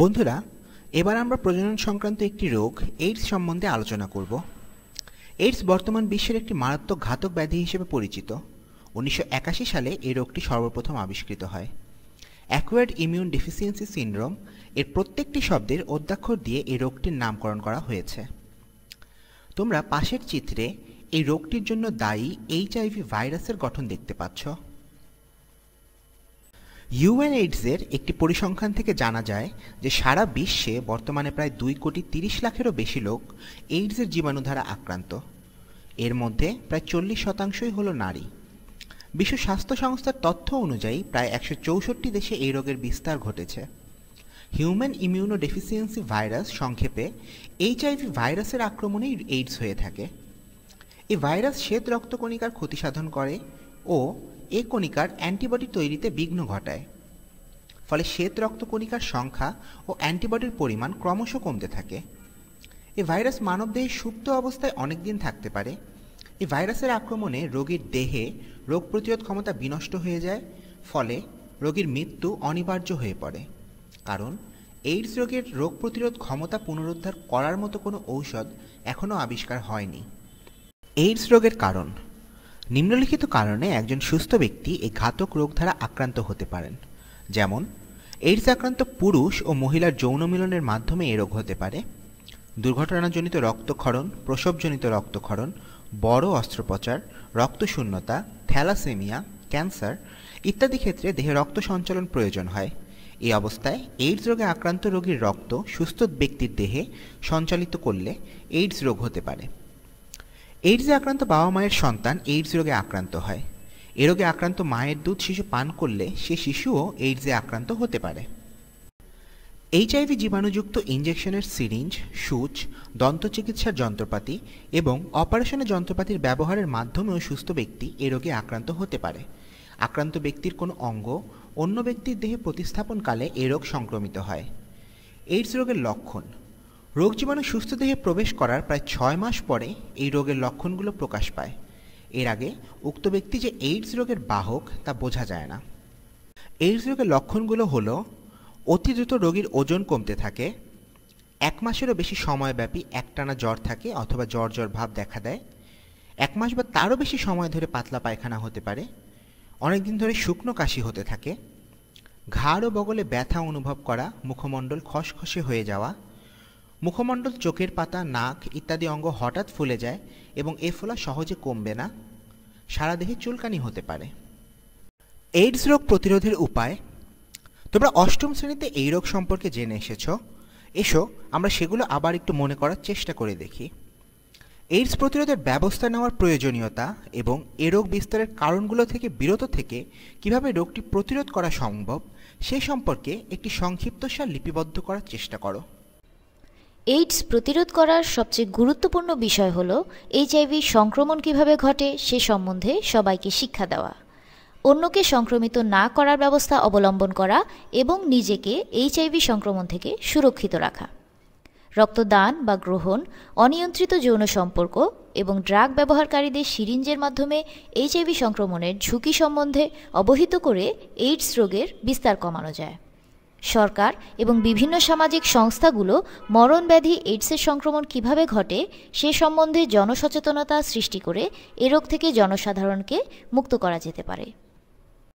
বন্ধুরা, এবার আমরা প্রজনন সংক্রান্ত একটি রোগ এইডস সম্বন্ধে আলোচনা করব। এইডস বর্তমান বিশ্বের একটি মারাত্মক ঘাতক ব্যাধি হিসেবে পরিচিত। উনিশশো একাশি সালে এই রোগটি সর্বপ্রথম আবিষ্কৃত হয়। অ্যাকোয়ার্ড ইমিউন ডিফিসিয়েন্সি সিনড্রোম এর প্রত্যেকটি শব্দের অধ্যাক্ষর দিয়ে এই রোগটির নামকরণ করা হয়েছে। তোমরা পাশের চিত্রে এই রোগটির জন্য দায়ী এইচআইভি ভাইরাসের গঠন দেখতে পাচ্ছ। ইউএনএইডসের একটি পরিসংখ্যান থেকে জানা যায় যে সারা বিশ্বে বর্তমানে প্রায় দুই কোটি তিরিশ লাখেরও বেশি লোক এইডসের জীবাণু দ্বারা আক্রান্ত। এর মধ্যে প্রায় চল্লিশ শতাংশই হল নারী। বিশ্ব স্বাস্থ্য সংস্থার তথ্য অনুযায়ী প্রায় একশো চৌষট্টি দেশে এই রোগের বিস্তার ঘটেছে। হিউম্যান ইমিউনো ডেফিসিয়েন্সি ভাইরাস সংক্ষেপে এইচআইভি ভাইরাসের আক্রমণেই এইডস হয়ে থাকে। এই ভাইরাস শ্বেত রক্তকণিকার ক্ষতি সাধন করে ও এ কণিকার অ্যান্টিবডি তৈরিতে বিঘ্ন ঘটায়। ফলে শ্বেত রক্তকণিকার সংখ্যা ও অ্যান্টিবডির পরিমাণ ক্রমশ কমতে থাকে। এই ভাইরাস মানবদেহে সুপ্ত অবস্থায় অনেক দিন থাকতে পারে। এই ভাইরাসের আক্রমণে রোগীর দেহে রোগ প্রতিরোধ ক্ষমতা বিনষ্ট হয়ে যায়, ফলে রোগীর মৃত্যু অনিবার্য হয়ে পড়ে। কারণ, এইডস রোগের রোগ প্রতিরোধ ক্ষমতা পুনরুদ্ধার করার মতো কোনো ঔষধ এখনও আবিষ্কার হয়নি। এইডস রোগের কারণ নিম্নলিখিত কারণে একজন সুস্থ ব্যক্তি এই ঘাতক রোগ দ্বারা আক্রান্ত হতে পারেন। যেমন এইডস আক্রান্ত পুরুষ ও মহিলার যৌন মিলনের মাধ্যমে এ রোগ হতে পারে। দুর্ঘটনাজনিত রক্তক্ষরণ, প্রসবজনিত রক্তক্ষরণ, বড় অস্ত্রোপচার, রক্তশূন্যতা, থ্যালাসেমিয়া, ক্যান্সার ইত্যাদি ক্ষেত্রে দেহে রক্ত সঞ্চালন প্রয়োজন হয়। এই অবস্থায় এইডস রোগে আক্রান্ত রোগীর রক্ত সুস্থ ব্যক্তির দেহে সঞ্চালিত করলে এইডস রোগ হতে পারে। এইডসে আক্রান্ত বাবা মায়ের সন্তান এইডস রোগে আক্রান্ত হয়। এ রোগে আক্রান্ত মায়ের দুধ শিশু পান করলে সে শিশুও এইডসে আক্রান্ত হতে পারে। এইচআইভি জীবাণুযুক্ত ইঞ্জেকশনের সিরিঞ্জ সুচ দন্তচিকিৎসার যন্ত্রপাতি এবং অপারেশনের যন্ত্রপাতির ব্যবহারের মাধ্যমেও সুস্থ ব্যক্তি এ রোগে আক্রান্ত হতে পারে। আক্রান্ত ব্যক্তির কোনো অঙ্গ, অন্য ব্যক্তির দেহে প্রতিস্থাপনকালে এ রোগ সংক্রমিত হয়। এইডস রোগের লক্ষণ রোগ জীবাণু সুস্থ দেহে প্রবেশ করার প্রায় ছয় মাস পরে এই রোগের লক্ষণগুলো প্রকাশ পায়। এর আগে উক্ত ব্যক্তি যে এইডস রোগের বাহক তা বোঝা যায় না। এইডস রোগের লক্ষণগুলো হল, অতি দ্রুত রোগীর ওজন কমতে থাকে, এক মাসেরও বেশি সময়ব্যাপী একটানা জ্বর থাকে অথবা জ্বর জ্বর ভাব দেখা দেয়, এক মাস বা তারও বেশি সময় ধরে পাতলা পায়খানা হতে পারে অনেকদিন ধরে শুকনো কাশি হতে থাকে, ঘাড় ও বগলে ব্যথা অনুভব করা, মুখমণ্ডল খসখসে হয়ে যাওয়া মুখমণ্ডল, চোখের পাতা, নাক ইত্যাদি অঙ্গ হঠাৎ ফুলে যায় এবং এ ফোলা সহজে কমবে না। সারা দেহে চুলকানি হতে পারে। এইডস রোগ প্রতিরোধের উপায়? তোমরা অষ্টম শ্রেণীতে এই রোগ সম্পর্কে জেনে এসেছ। এসো, আমরা সেগুলো আবার একটু মনে করার চেষ্টা করে দেখি। এইডস প্রতিরোধের ব্যবস্থা নেওয়ার প্রয়োজনীয়তা এবং এ রোগ বিস্তারের কারণগুলো থেকে বিরত থেকে কীভাবে রোগটি প্রতিরোধ করা সম্ভব, সে সম্পর্কে একটি সংক্ষিপ্তসার লিপিবদ্ধ করার চেষ্টা করো। এইডস প্রতিরোধ করার সবচেয়ে গুরুত্বপূর্ণ বিষয় হল এইচআইভি সংক্রমণ কীভাবে ঘটে সে সম্বন্ধে সবাইকে শিক্ষা দেওয়া। অন্যকে সংক্রমিত না করার ব্যবস্থা অবলম্বন করা এবং নিজেকে এইচআইভি সংক্রমণ থেকে সুরক্ষিত রাখা। রক্তদান বা গ্রহণ, অনিয়ন্ত্রিত যৌন সম্পর্ক এবং ড্রাগ ব্যবহারকারীদের সিরিঞ্জের মাধ্যমে এইচআইভি সংক্রমণের ঝুঁকি সম্বন্ধে অবহিত করে এইডস রোগের বিস্তার কমানো যায়। সরকার এবং বিভিন্ন সামাজিক সংস্থাগুলো মরণব্যাধি এইডসের সংক্রমণ কীভাবে ঘটে সে সম্বন্ধে জনসচেতনতা সৃষ্টি করে এ রোগ থেকে জনসাধারণকে মুক্ত করা যেতে পারে।